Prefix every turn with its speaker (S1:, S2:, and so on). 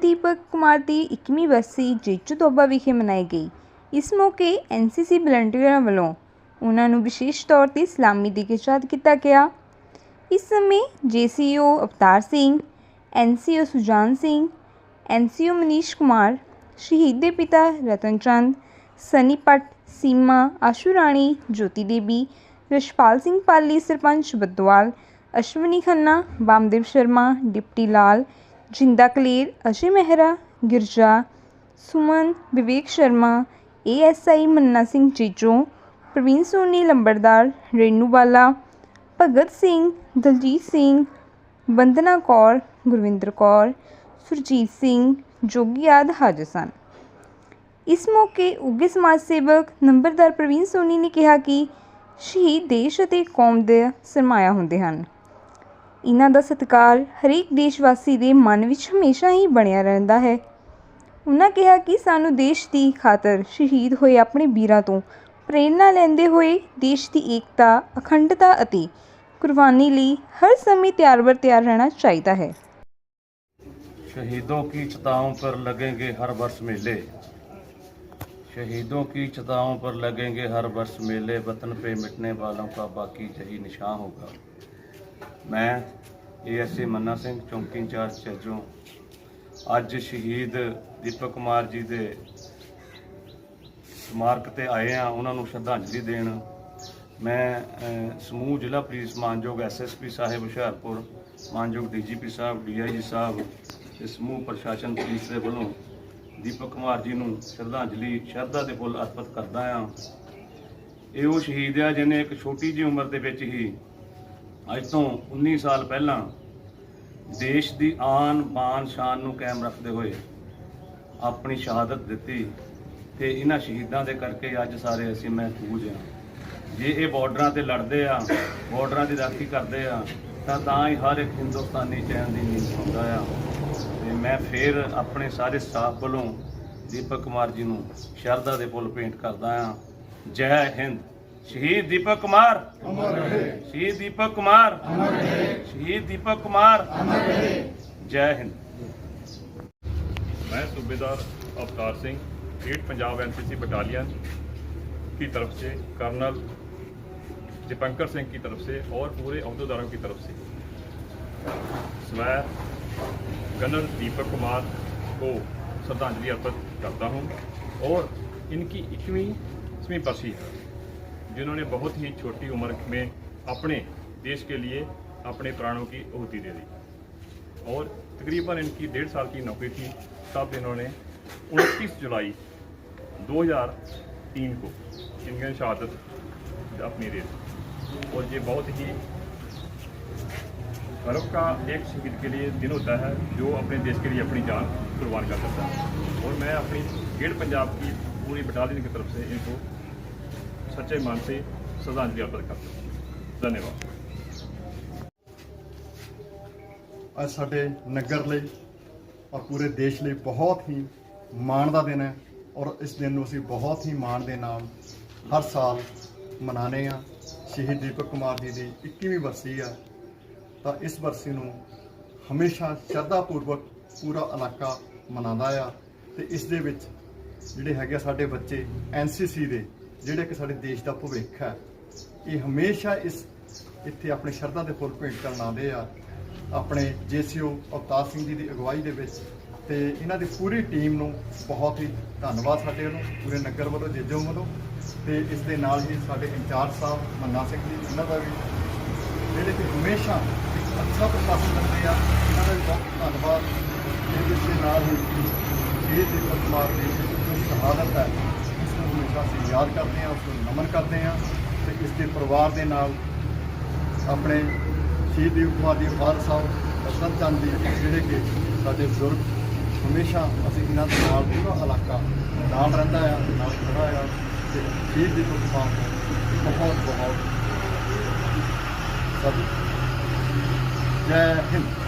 S1: ਦੀਪਕ ਕੁਮਾਰ ਦੀ 21ਵੀਂ ਬਰਸੀ ਜੇਜੂ ਤੋਬਾ ਵਿਖੇ ਮਨਾਈ ਗਈ। ਇਸ ਮੌਕੇ ਐਨਸੀਸੀ ਵਲੰਟੀਅਰਾਂ ਵੱਲੋਂ ਉਹਨਾਂ ਨੂੰ ਵਿਸ਼ੇਸ਼ ਤੌਰ ਤੇ ਸਲਾਮੀ ਦੇ ਕੇ ਯਾਦ ਕੀਤਾ ਗਿਆ। ਇਸ ਸਮੇਂ ਜੇਸੀਓ ਅਵਤਾਰ ਸਿੰਘ ਐਨਸੀਓ ਸੁਜਾਨ ਸਿੰਘ ਐਨਸੀਓ ਮਨੀਸ਼ ਕੁਮਾਰ, ਸ਼ਹੀਦ ਦੇ ਪਿਤਾ ਰਤਨ ਚੰਦ, ਸਨੀ ਪਟ, ਸੀਮਾ, ਆਸ਼ੂ ਰਾਣੀ, ਜੋਤੀ ਦੇਵੀ ਰਸ਼ਪਾਲ ਸਿੰਘ ਪਾਲੀ, ਸਰਪੰਚ ਬਦਵਾਲ, ਅਸ਼ਵਨੀ ਖੰਨਾ, ਬਾਮਦੇਵ ਸ਼ਰਮਾ, ਡਿਪਟੀ ਲਾਲ ਜਿੰਦਾ ਕਲੇਰ ਅਜੇ ਮਹਿਰਾ ਗਿਰਜਾ ਸੁਮਨ ਵਿਵੇਕ ਸ਼ਰਮਾ ਏਐਸਆਈ ਮੰਨਾ ਸਿੰਘ ਜੀਜੋ ਪ੍ਰਵੀਨ ਸੋਨੀ ਲੰਬੜਦਾਰ ਰੇਨੂ ਬਾਲਾ ਭਗਤ ਸਿੰਘ ਦਲਜੀਤ ਸਿੰਘ ਬੰਦਨਾ ਕੌਰ ਗੁਰਵਿੰਦਰ ਕੌਰ ਸੁਰਜੀਤ ਸਿੰਘ ਜੋਗੀ ਆਦਿ ਹਾਜ਼ਰ ਸਨ ਇਸ ਮੌਕੇ ਉੱਘੇ ਸਮਾਜ ਸੇਵਕ ਨੰਬਰਦਾਰ ਪ੍ਰਵੀਨ ਸੋਨੀ ਨੇ ਕਿਹਾ ਕਿ ਸ਼ਹੀਦ ਦੇਸ਼ ਅਤੇ ਕੌਮ ਦੇ ਸਰਮਾਇਆ ਹੁੰਦੇ ਹਨ ਇਹਨਾਂ ਦਾ ਸਤਿਕਾਰ ਹਰੇਕ ਦੇਸ਼ਵਾਸੀ ਦੇ ਮਨ ਵਿੱਚ ਹਮੇਸ਼ਾ ਹੀ ਬਣਿਆ ਰਹਿੰਦਾ ਹੈ ਉਹਨਾਂ ਕਿਹਾ ਕਿ ਸਾਨੂੰ ਦੇਸ਼ ਦੀ ਖਾਤਰ ਸ਼ਹੀਦ ਹੋਏ ਆਪਣੇ ਵੀਰਾਂ ਤੋਂ ਪ੍ਰੇਰਣਾ ਲੈਂਦੇ ਹੋਏ ਦੇਸ਼ ਦੀ ਏਕਤਾ ਅਖੰਡਤਾ ਅਤੇ ਕੁਰਬਾਨੀ ਲਈ ਹਰ ਸਮੇਂ ਤਿਆਰ ਬਰ ਤਿਆਰ ਰਹਿਣਾ ਚਾਹੀਦਾ ਹੈ
S2: शहीदों की चिताओं पर लगेंगे हर वर्ष मेले शहीदों की चिताओं पर लगेंगे हर वर्ष मेले वतन पे मिटने वालों का बाकी यही निशान होगा मैं ਏਐਸਏ ਮੰਨਾ ਸਿੰਘ, ਚੌਂਕੀ ਇੰਚਾਰਜ ਚੱਜੋਂ ਅੱਜ ਸ਼ਹੀਦ ਦੀਪਕ ਕੁਮਾਰ ਜੀ ਦੇ ਸਮਾਰਕ ਤੇ ਆਏ ਆ ਉਹਨਾਂ ਨੂੰ ਸ਼ਰਧਾਂਜਲੀ ਦੇਣ। ਮੈਂ ਸਮੂਹ ਜ਼ਿਲ੍ਹਾ ਪੁਲਿਸ ਮਾਨਯੋਗ ਐਸਐਸਪੀ ਸਾਹਿਬ ਹੁਸ਼ਿਆਰਪੁਰ, ਮਾਨਯੋਗ ਡੀਜੀਪੀ ਸਾਹਿਬ ਡੀਆਈਜੀ ਸਾਹਿਬ ਤੇ ਸਮੂਹ ਪ੍ਰਸ਼ਾਸਨ ਪੁਲਿਸ ਦੇ ਵੱਲੋਂ ਦੀਪਕ ਕੁਮਾਰ ਜੀ ਨੂੰ ਸ਼ਰਧਾਂਜਲੀ, ਸ਼ਰਧਾ ਦੇ ਫੁੱਲ ਅਰਪਿਤ ਕਰਦਾ ਆ ਇਹ ਉਹ ਸ਼ਹੀਦ ਆ, ਜਿਹਨੇ ਇੱਕ ਛੋਟੀ ਜਿਹੀ ਉਮਰ ਦੇ ਵਿੱਚ ਹੀ ਅੱਜ ਤੋਂ 19 ਸਾਲ ਪਹਿਲਾਂ ਦੇਸ਼ ਦੀ ਆਨ ਬਾਨ ਸ਼ਾਨ ਨੂੰ ਕਾਇਮ ਰੱਖਦੇ ਹੋਏ ਆਪਣੀ ਸ਼ਹਾਦਤ ਦਿੱਤੀ ਤੇ ਇਹਨਾਂ ਸ਼ਹੀਦਾਂ ਦੇ ਕਰਕੇ ਅੱਜ ਸਾਰੇ ਅਸੀਂ ਮਹਿਫੂਜ਼ ਹਾਂ। ਜੇ ਇਹ ਬਾਰਡਰਾਂ ਤੇ ਲੜਦੇ ਆ, ਬਾਰਡਰਾਂ ਦੀ ਰਾਖੀ ਕਰਦੇ ਆ, ਤਾਂ ਤਾਂ ਹੀ ਹਰ ਇੱਕ ਹਿੰਦੁਸਤਾਨੀ ਚੈਨ ਦੀ ਨੀਂਦ ਸੌਂਦਾ ਆ। ਤੇ ਮੈਂ ਫਿਰ ਆਪਣੇ ਸਾਰੇ ਸਟਾਫ ਵੱਲੋਂ ਦੀਪਕ ਕੁਮਾਰ ਜੀ ਨੂੰ ਸ਼ਰਧਾ ਦੇ ਫੁੱਲ ਭੇਂਟ ਕਰਦਾ ਆ। ਜੈ ਹਿੰਦ। शहीद दीपक कुमार। शहीद दीपक कुमार। शहीद दीपक कुमार। जय हिंद।
S3: मैं सूबेदार Avtar Singh, eight Punjab NCC battalion की तरफ़ से, कर्नल दीपंकर सिंह की तरफ़ से और पूरे अहदेदारों की तरफ़ से। स्वैर कर्नल दीपक कुमार को श्रद्धांजलि अर्पित करता हूँ और इनकी इक्कीसवीं बसी है। जिन्होंने बहुत ही छोटी उम्र में अपने देश के लिए अपने प्राणों की आहुति दे दी। और तकरीबन इनकी डेढ़ साल की नौकरी थी, तब इन्होंने 29 जुलाई 2003 को इनकी शहादत अपनी दे दी। और ये बहुत ही गर्व का एक शहीद के लिए दिन होता है, जो अपने देश के लिए अपनी जान कुर्बान कर सकता है। और मैं अपनी गेट पंजाब की पूरी बटालियन की तरफ़ से इनको सच्चे मन से श्रद्धांजलि अर्पित करता हूँ धन्यवाद
S4: ਅੱਜ ਸਾਡੇ ਨਗਰ ਲਈ ਔਰ ਪੂਰੇ ਦੇਸ਼ ਲਈ ਬਹੁਤ ਹੀ ਮਾਣ ਦਾ ਦਿਨ ਹੈ ਔਰ ਇਸ ਦਿਨ ਨੂੰ ਅਸੀਂ ਬਹੁਤ ਹੀ ਮਾਣ ਦੇ ਨਾਲ ਹਰ ਸਾਲ ਮਨਾਉਂਦੇ ਆ ਸ਼ਹੀਦ ਦੀਪਕ ਕੁਮਾਰ ਜੀ ਦੀ 21ਵੀਂ ਬਰਸੀ ਆ ਤਾਂ ਇਸ ਬਰਸੀ ਨੂੰ ਹਮੇਸ਼ਾ ਸ਼ਰਧਾ ਪੂਰਵਕ ਪੂਰਾ ਇਲਾਕਾ ਮਨਾਉਂਦਾ ਆ ਤੇ ਇਸ ਦੇ ਵਿੱਚ ਜਿਹੜੇ ਹੈਗੇ ਆ ਸਾਡੇ ਬੱਚੇ ਐਨਸੀਸੀ ਦੇ ਜਿਹੜਾ ਕਿ ਸਾਡੇ ਦੇਸ਼ ਦਾ ਭਵਿੱਖ ਹੈ, ਇਹ ਹਮੇਸ਼ਾ ਇਸ ਇੱਥੇ ਆਪਣੇ ਸ਼ਰਧਾ ਦੇ ਫੁੱਲ ਭੇਂਟ ਕਰਨ ਆਉਂਦੇ ਆ। ਆਪਣੇ ਜੇਸੀਓ ਅਵਤਾਰ ਸਿੰਘ ਜੀ ਦੀ ਅਗਵਾਈ ਦੇ ਵਿੱਚ ਤੇ ਇਹਨਾਂ ਦੀ ਪੂਰੀ ਟੀਮ ਨੂੰ ਬਹੁਤ ਹੀ ਧੰਨਵਾਦ ਸਾਡੇ ਵੱਲੋਂ, ਪੂਰੇ ਨਗਰ ਵੱਲੋਂ, ਜੇਜੋ ਵੱਲੋਂ ਤੇ ਇਸ ਦੇ ਨਾਲ ਹੀ ਸਾਡੇ ਇੰਚਾਰਜ ਸਾਹਿਬ ਮੰਨਾ ਸਿੰਘ ਜੀ, ਇਹਨਾਂ ਦਾ ਵੀ ਜਿਹੜੇ ਕਿ ਹਮੇਸ਼ਾ ਇੱਕ ਅੱਛਾ ਪ੍ਰਸ਼ਾਸਨ ਕਰਦੇ ਆ, ਇਹਨਾਂ ਦਾ ਵੀ ਬਹੁਤ ਧੰਨਵਾਦ। ਇਸ ਦੇ ਨਾਲ ਹੀ ਇਹ ਦੀਪਕ ਕੁਮਾਰ ਦੀ ਜੋ ਸ਼ਹਾਦਤ ਹੈ। ਇਸ ਅਸੀਂ ਯਾਦ ਕਰਦੇ ਹਾਂ, ਉਸ ਨੂੰ ਨਮਨ ਕਰਦੇ ਹਾਂ ਤੇ ਇਸ ਦੇ ਪਰਿਵਾਰ ਦੇ ਨਾਲ ਆਪਣੇ ਸ਼ਹੀਦ ਦੀਪ ਕੁਮਾਰ ਜੀ ਫਾਦਰ ਸਾਹਿਬ ਰਤਨ ਚੰਦ ਜੀ, ਜਿਹੜੇ ਕਿ ਸਾਡੇ ਬਜ਼ੁਰਗ, ਹਮੇਸ਼ਾ ਅਸੀਂ ਇਹਨਾਂ ਦੇ ਨਾਲ ਪੂਰਾ ਇਲਾਕਾ ਨਾਲ ਰਹਿੰਦਾ ਆ, ਨਾਲ ਖੜਾ ਆ ਤੇ ਸ਼ਹੀਦ ਦੀਪ ਕੁਮਾਰ ਬਹੁਤ ਬਹੁਤ ਸਭ ਜੈ ਹਿੰਦ।